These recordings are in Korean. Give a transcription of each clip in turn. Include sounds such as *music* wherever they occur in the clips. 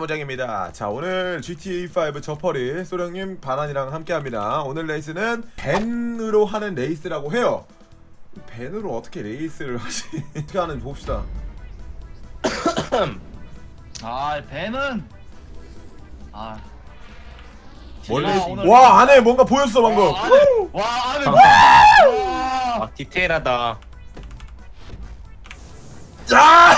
사무장입니다. 자 오늘 GTA5 저퍼리 소령님 바난이랑 함께합니다. 오늘 레이스는 밴으로 하는 레이스라고 해요. 밴으로 어떻게 레이스를 하시? *laughs* 어떻게 하는지 봅시다. *coughs* 아 배는 아 원래 제가 오늘- 와 안에 뭔가 보였어 방금. 와, 안에 와 안에 뭐- 와아 디테일하다. 자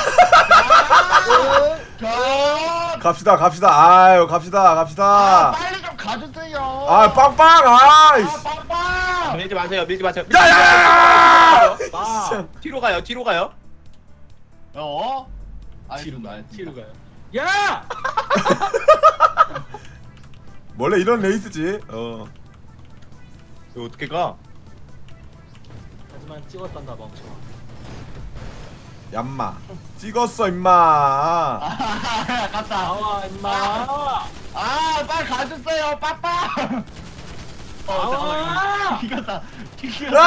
*laughs* 가 갑시다 갑시다 아유 갑시다 아, 갑시다. 빨리 좀 가주세요 아 빵빵 아이. 아 빵빵 밀지 마세요. 밀지 마세요. 야야야! 아, 뒤로 가요. 뒤로 가요. 어 뒤로 가요. 좀 뒤로 가요. 야! *laughs* 원래 이런 레이스지. 어. 이거 어떻게 가? 하지만 찍었단다 멍청아. 얌마. 찍었어 임마. 아 갔다 나와 임마. 아 빨리 가주세요 빵빵 어 잠깐만. 나와. 이겼다. 이겼다.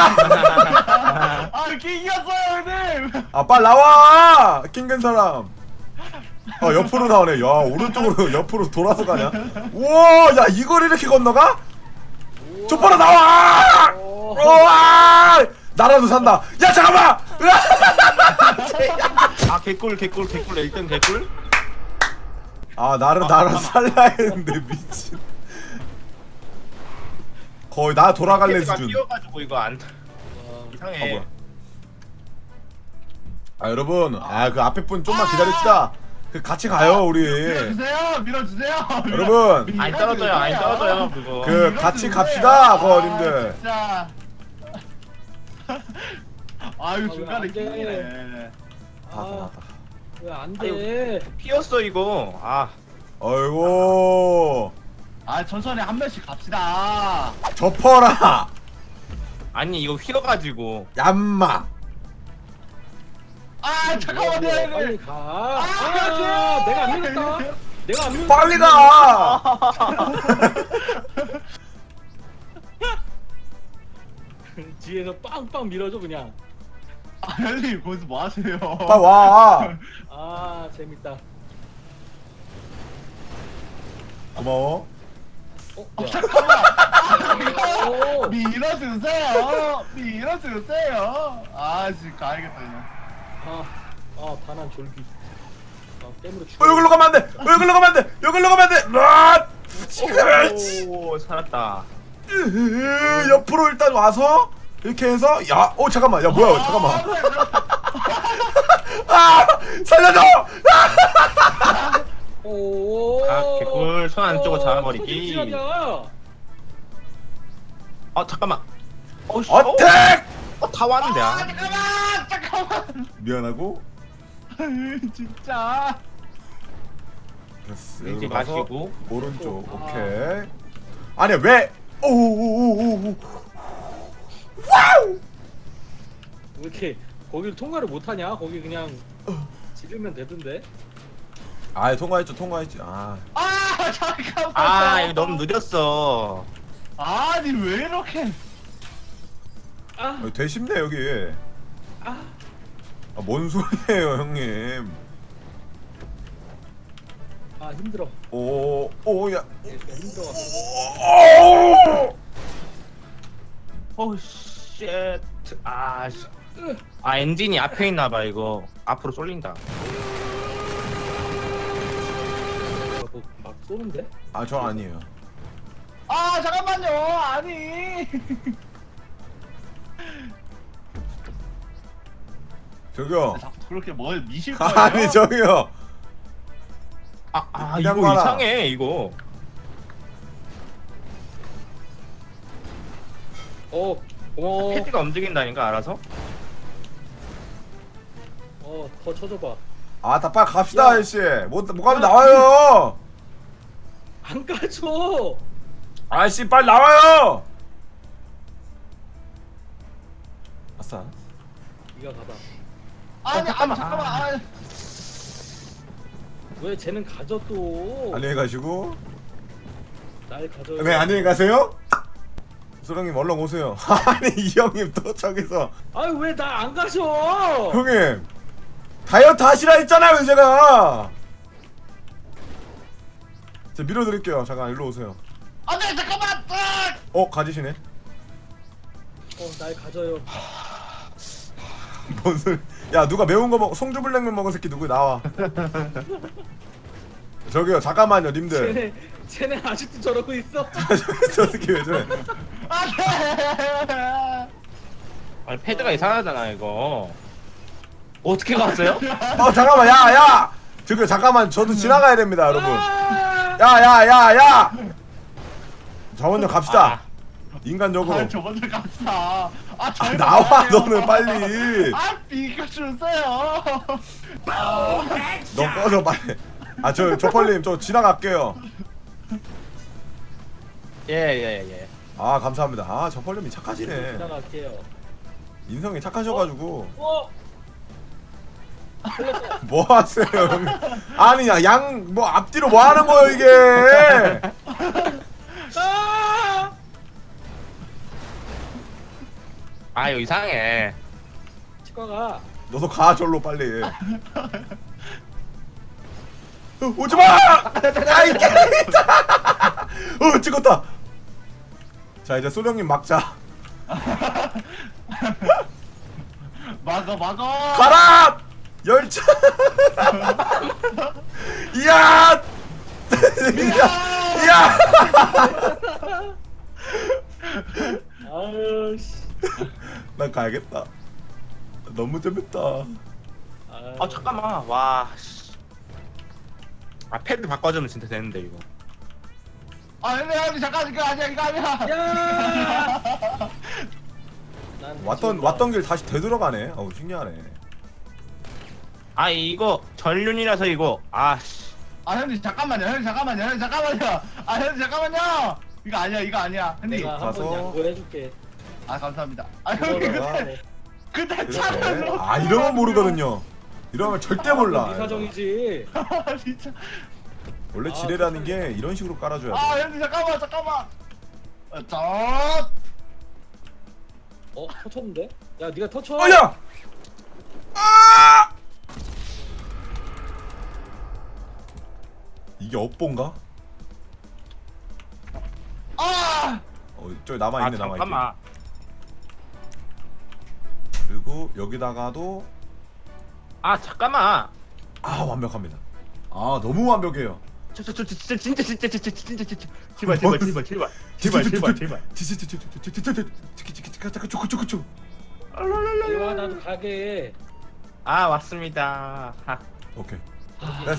아! 이겼어요 형님. 아 빨리 나와! 낑긴 사람. 어 옆으로 나오네. 야 오른쪽으로 옆으로 돌아서 가냐? 우와 야 이걸 이렇게 건너가? 좁아라 나와! 오. 우와! 나라도 산다. 야 잠깐만! 아 개꿀 개꿀 개꿀. 1등 개꿀. 아 나를 나라 살라 했는데 미친. 거의 나 돌아갈래 수준. 뛰어가지고 이거 안 어, 아 이상해. 뭐야. 아 여러분. 아 그 앞에 분 좀만 기다립시다. 그 같이 가요 우리. 밀어주세요 밀어주세요. 여러분. 안 떨어져요. 안 떨어져요. 그거. 그 같이 갑시다 거님들. 진짜. 아유 아, 중간에 왜안 돼? 끼네 다 나왔다 왜안 돼? 피었어 이거. 아 어이구 아 천천히 한 명씩 갑시다 접어라 아니 이거 휘어가지고. 얌마 아 잠깐만요 빨리 형님 가. 아, 아, 내가 안 밀었다. 내가 안 밀었다. 빨리 가 *laughs* 뒤에서 빵빵 밀어줘 그냥. 아 형님 거기서 뭐 하세요 빨리 와 *laughs* 아 재밌다. 고마워 어, 아, 뭐야? 잠깐만 오. 밀어주세요 밀어주세요 아 지금 가야겠다 그냥 아, 아 반한 졸기. 아 땜으로 어 죽여. 여기로 가면 안 돼 여기로 가면 안돼 여기로 가면 안돼 아! 그렇지 오 살았다. 으흐, 옆으로 일단 와서 이렇게 해서 야 어 잠깐만 야 뭐야 잠깐만 *laughs* 아 살려줘 *laughs* 오. 아, 개꿀. 손 안쪽으로 오, 잡아버리기. 지랄이야. 아 잠깐만. 어씨. 어택 어, 다 왔는데. 아 아. 잠깐만 잠깐만 미안하고 진짜 됐어 여기로 가서 마시고. 오른쪽 아. 오케이 아니 왜 오오오오오 와우 왜 이렇게 거기를 통과를 못하냐? 거기 그냥 지르면 되던데. 아 통과했죠 통과했지 아. 아 잠깐만 아 이거 너무 느렸어. 아니 왜 이렇게? 아, 여기 되쉽네 여기. 아, 아, 뭔 소리예요 형님? 아 힘들어. 오오야. 이렇게 힘들어. 오! 오 쉣. 아 씨. 아 엔진이 앞에 있나봐 이거. 앞으로 쏠린다. 뭐, 막 쏘는데? 아, 저 아니에요. 아 잠깐만요 아니 저기요. 자꾸 그렇게 뭘 미실 *laughs* 거예요 아니, 저기요. 아, 아 이거 가라. 이상해 이거. 어, 어, 패드가 움직인다니까 알아서? 어, 더 쳐줘봐. 아, 다 빨리 갑시다, 야. 아저씨. 못, 못 가면 나와요. 안 가져. 아저씨, 빨리 나와요. 아싸. 네가 가봐. 아니 잠깐만. 아 잠깐만 아, 왜 쟤는 가져 또? 안녕히 가시고. 날 가져. 네, 안녕히 가세요. 소령님, 얼른 오세요. *laughs* 아니, 이 형님 또 저기서. 아유 왜 나 안 가져? 형님. 다이어트 하시라 했잖아요, 제가. 저 밀어드릴게요. 잠깐 일로 오세요. 안돼 잠깐만. 아! 어 가지시네. 어날 가져요. 뭔 소리? 야 누가 매운 거 먹? 송주불냉면 먹은 새끼 누구 나와? *laughs* 저기요 잠깐만요 님들. 쟤네 쟤네 아직도 저러고 있어. *laughs* 저 새끼 왜 저래? 안돼. *laughs* 아니 패드가 이상하잖아 이거 어떻게 갔어요? 어 잠깐만 야 야. 저기 잠깐만 저도 지나가야 됩니다 여러분. 아! 야야야 야. 저 먼저 갑시다. 인간적으로. 아, 저 먼저 갔어. 아, 아, 저 나와 너는 빨리. 아, 비켜주세요. 너 꺼져 빨리. 아저 조펄님 저 지나갈게요. 예예예 예, 예. 아 감사합니다. 아 조펄님이 착하시네. 지나갈게요. 인성이 착하셔가지고 어? 뭐 하세요? 형님? 아니 양 뭐 앞뒤로 뭐 하는 거예요 이게? 아! 아 이거 이상해 치과가 너도 가 절로 빨리. 어, 오지 마! 아이 개이다! 어 찍었다. 자 이제 소령님 막자. *laughs* 막어, 막어. 가라! 열차! *laughs* *laughs* 이야! 이야! 이야! 아유 씨. 난 가야겠다. 너무 재밌다. 아유. 아 잠깐만 와 씨. 아 패드 바꿔주면 진짜 되는데 이거 아, 근데 형님 잠깐 이거 아니야, 이거 아니야. 야! 난 *laughs* 왔던 지금 왔던 길 다시 되돌아가네. 어우 신기하네. 아 이거 전륜이라서 이거 아씨 아, 형님 잠깐만요, 형님 잠깐만요, 형님 잠깐만요. 아, 형님 잠깐만요. 이거 아니야, 이거 아니야. 형님. 내가 가서- 한번 양보해줄게. 아, 감사합니다. 아, 형님 그거다가 그때 그때. 차를 아 이러면 모르거든요. 이러면 절대 몰라. 네 사정이지. *laughs* 아, 진짜. 원래 아, 지뢰라는 게 이런 식으로 깔아줘야 아, 돼. 형님 잠깐만, 잠깐만. 어, 저. 어 터쳤는데? 야 네가 터쳐. 어 야! 아! 이게 업본가? 아! 어, 저기 남아 아 있네 남아 있네. 잠깐만 그리고 여기다가도 아 잠깐만 아 완벽합니다. 아 너무 완벽해요. 저저저 진짜 진짜 진짜 진짜 진짜 진짜 제발 제발 제발 제발 제발 제발 제발. 아. 아. 네.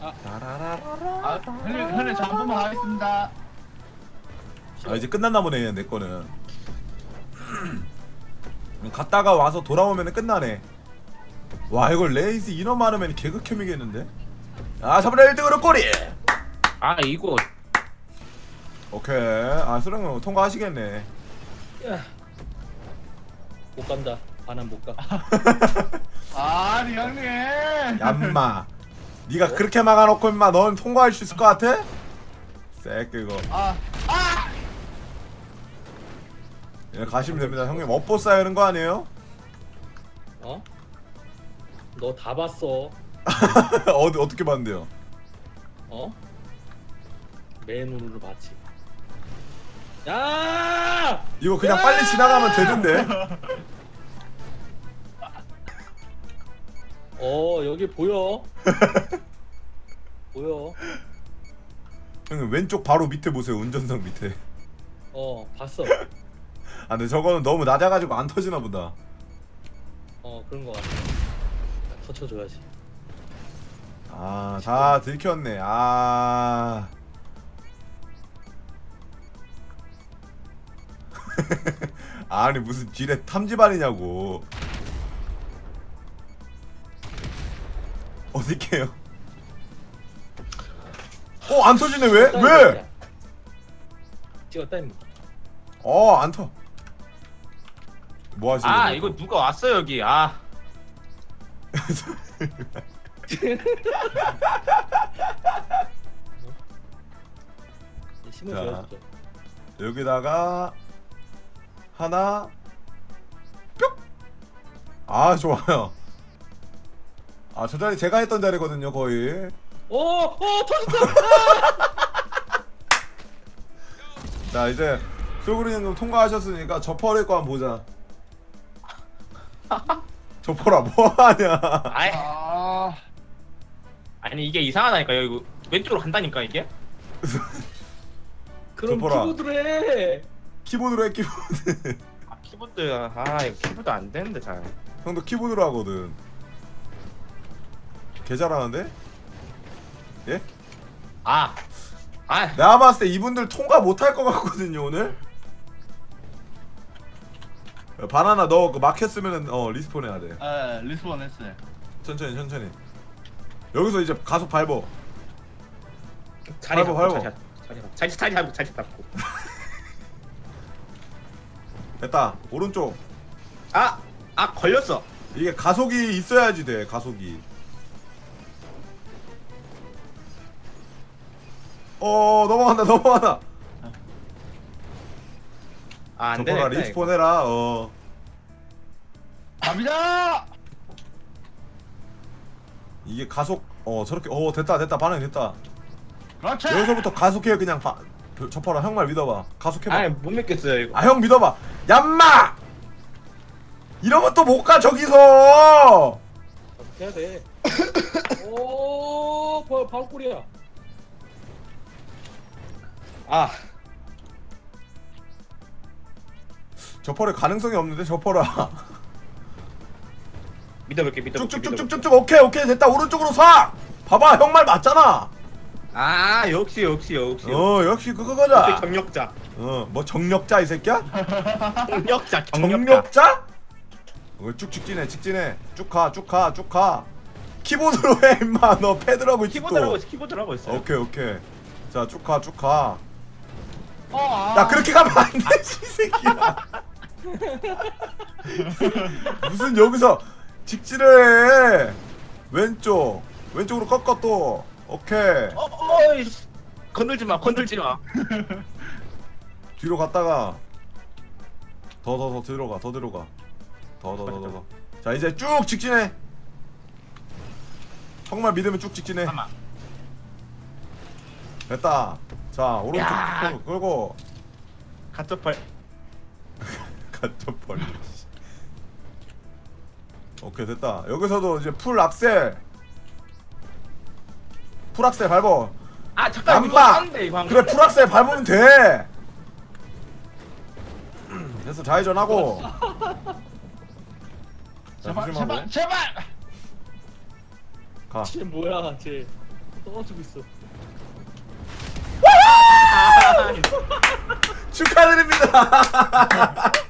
아. 아. 아, 가겠습니다. 아 이제 끝났나 보네 내 거는. 갔다가 와서 돌아오면 끝나네. 와 이걸 레이스 인원 많으면 개극혐이겠는데? 아 3분의 1등으로 꼬리. 아 이거 오케이. 아 수령 통과하시겠네. 야. 못 간다. 바람 못 가. *laughs* 아니, 형님. 얌마. 네가 그렇게 막아놓고 임마 넌 통과할 수 있을 것 같아? 새끼 이거. 아, 아! 예, 가시면 됩니다. 형님 업보 쌓이는 거 아니에요? 어? 너 다 봤어. *laughs* 어디 어떻게 봤는데요? 어? 맨으로 봤지. 야! 이거 그냥 빨리 지나가면 되는데. 어 여기 보여. *laughs* 보여. 형님 왼쪽 바로 밑에 보세요. 운전석 밑에. 어 봤어. 아 근데 저거는 너무 낮아가지고 안 터지나 보다. 어 그런 거 같아. 터쳐줘야지. 아, 다 들켰네. 아. *laughs* 아니 무슨 지뢰 탐지반이냐고. 어디게요? 어, 안 터지네 왜? 왜? 찍었다 임마. 어, 안 터. 뭐 하시는 아 거예요? 이거 누가 왔어 여기 아. *laughs* 자. 또. 여기다가 하나 뿅! 아 좋아요 아 저 자리 제가 했던 자리거든요 거의 오, 오 터졌다. *laughs* 자 이제 솔그리님 통과하셨으니까 저퍼를 거 한번 보자 저퍼라 뭐하냐. 아이. 아. 아니 이게 이상하다니까 여기 왼쪽으로 간다니까 이게? *laughs* 그럼 저 보라. 키보드로 해. 키보드로 해 키보드. 아 키보드 아 이거 키보드 안 되는데 잘. 형도 키보드로 하거든. 개 잘하는데? 예? 아, 아, 내가 봤을 때 이분들 통과 못할 것 같거든요 오늘? 야, 바나나 너그 막혔으면은 어 리스폰 해야 돼. 에, 리스본 했어요. 천천히 천천히. 여기서 이제 가속 밟어. 자리 밟아, 잡고 밟아. 자리 잡고. 자리 잡고. 자리 자리 잡고 자리 잡고. *laughs* 됐다. 오른쪽. 아, 아 걸렸어. 이게 가속이 있어야지 돼 가속이. 어 넘어간다 넘어간다 아, 안 저거라 되네 리스폰 해라 어. 갑니다! 이게 가속 어 저렇게 어 됐다 됐다 반응 됐다. 그렇지! 여기서부터 가속해 그냥. 바, 접어라 형 말 믿어봐. 가속해봐. 아못 믿겠어요 이거. 아 형 믿어봐. 얌마! 이러면 또 못 가 저기서! 해야 돼. *coughs* 오, 바, 바로 꼴이야. 아 저퍼를 가능성이 없는데 저퍼라. *laughs* 믿어볼게 믿어볼게 쭉쭉쭉쭉쭉. 오케이 오케이. 됐다. 오른쪽으로 사. 봐봐. 형 말 맞잖아. 아 역시 역시 역시. 어 역시 그거 역시 가자 경력자. 어뭐 정력자 이 새끼야? *laughs* 경력자 경력자. 정력자? 어, 쭉 직진해 직진해. 쭉가쭉가쭉 가. 키보드로 해 임마. 너 패드로 하고 있지 키보드라고 또 있어 키보드라고 하고 있어요 오케이 오케이. 자쭉가쭉 가. 어, 아. 야 그렇게 가면 안 되지 이 새끼야 *laughs* 무슨 여기서 직진을 해? 왼쪽. 왼쪽으로 꺾어 또. 오케이. 어, 어이 건들지 마 건들지 마. *laughs* 뒤로 갔다가. 더 더 더 뒤로 가더 뒤로 가더 더더 더 더 자 이제 쭉 직진해. 정말 믿으면 쭉 직진해. 잠깐만. 됐다. 자 오른쪽 야. 끌고, 끌고. 가쪽팔 갇혀버려 씨. 오케이 됐다. 여기서도 이제 풀 악셀. 풀 악셀 밟어 아 잠깐 이거 얌마 하는데 이거 한 그래 풀 악셀 밟으면 돼. 됐어 좌회전하고. 자, *laughs* 제발 조심하고. 제발 제발! 가. 쟤 뭐야, 쟤. 떠가지고 있어. *laughs* 축하드립니다 *laughs*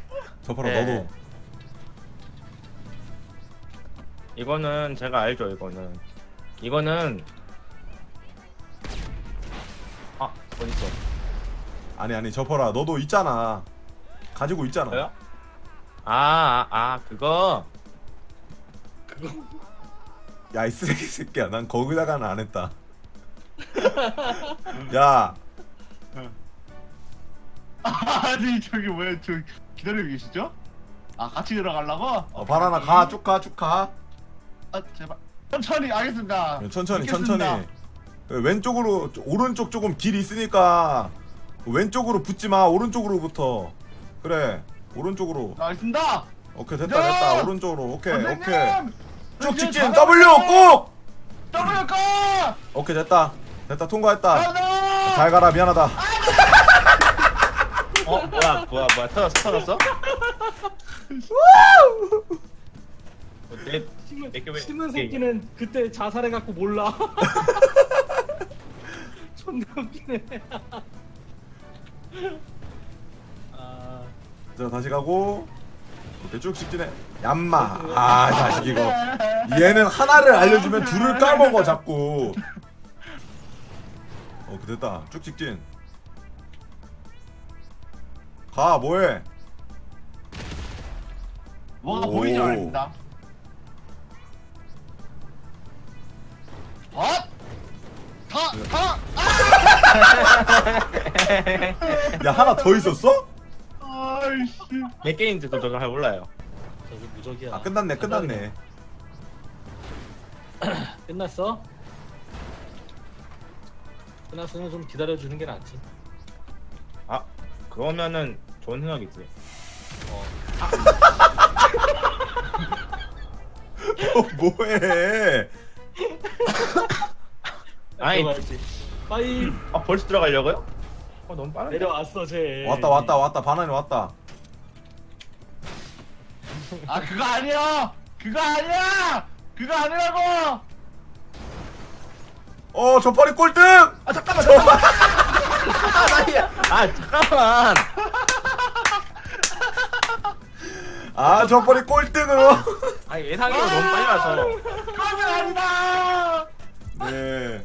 저파라 네. 너도. 이거는 제가 알죠 이거는. 이거는 아 어딨어? 아니 아니 저퍼라 너도 있잖아. 가지고 있잖아. 저요? 아, 아, 아 그거? 야이 쓰레기 새끼야. 난 거기다가는 안 했다. *laughs* 야. *laughs* 아니 저기 왜저기 다리고 계시죠? 아 같이 들어가려고? 어, 바나나 가 쭉 가 쭉 가. 아 제발. 천천히 알겠습니다. 천천히 믿겠습니다. 천천히. 왼쪽으로 오른쪽 조금 길 있으니까 왼쪽으로 붙지 마 오른쪽으로부터. 그래 오른쪽으로. 알겠습니다. 오케이 됐다 야! 됐다. 오른쪽으로. 오케이 선생님! 오케이. 쭉 선생님, 직진! W 꾹 더블 거 오케이 됐다. 됐다 통과했다. 하나 잘 가라 미안하다 어 뭐야 뭐야 뭐야. 터졌어 터졌어? 어, 내 심은, 내게 왜 심은 이게- 새끼는 그때 자살해갖고 몰라. *laughs* 존나 웃기네. 아, 자 다시 가고. 오케이 쭉 직진해 얌마. 아 자식 이거. 얘는 하나를 알려주면 둘을 까먹어 자꾸. 오케이 됐다. 쭉 직진 가 뭐해 뭐가 오. 보이지 않습니다 어? 야 하나 더 있었어? 아이 아이씨. 몇 게임인지 도 저거 잘 몰라요. 저기 무적이야 아 끝났네 끝났네 *clears throat* 끝났어? 끝났으면 좀 기다려주는 게 낫지 아 그러면은 좋은 생각이지. 어. *laughs* 어 뭐해 아니. 들어가야지 빠이 아 벌써 들어가려고요? 어 너무 빠른데. 내려왔어 쟤 왔다 왔다 왔다 바나니 왔다 아 그거 아니야. 그거 아니야. 그거 아니라고. 어 저펄이 꼴등 아 잠깐만 잠깐만. *laughs* 아. 아 잠깐만. 아 저펄이 꼴등으로 아 예상이가 너무 빨리 와서. 그건 아니다. 네.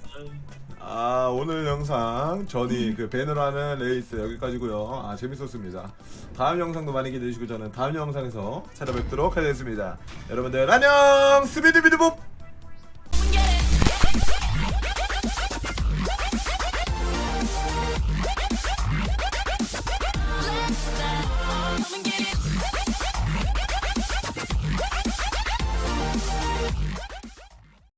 아 오늘 영상 전이 그 밴으로 하는 레이스 여기까지고요. 아 재밌었습니다. 다음 영상도 많이 기대해 주시고 저는 다음 영상에서 찾아뵙도록 하겠습니다. 여러분들 안녕 스비드비드봅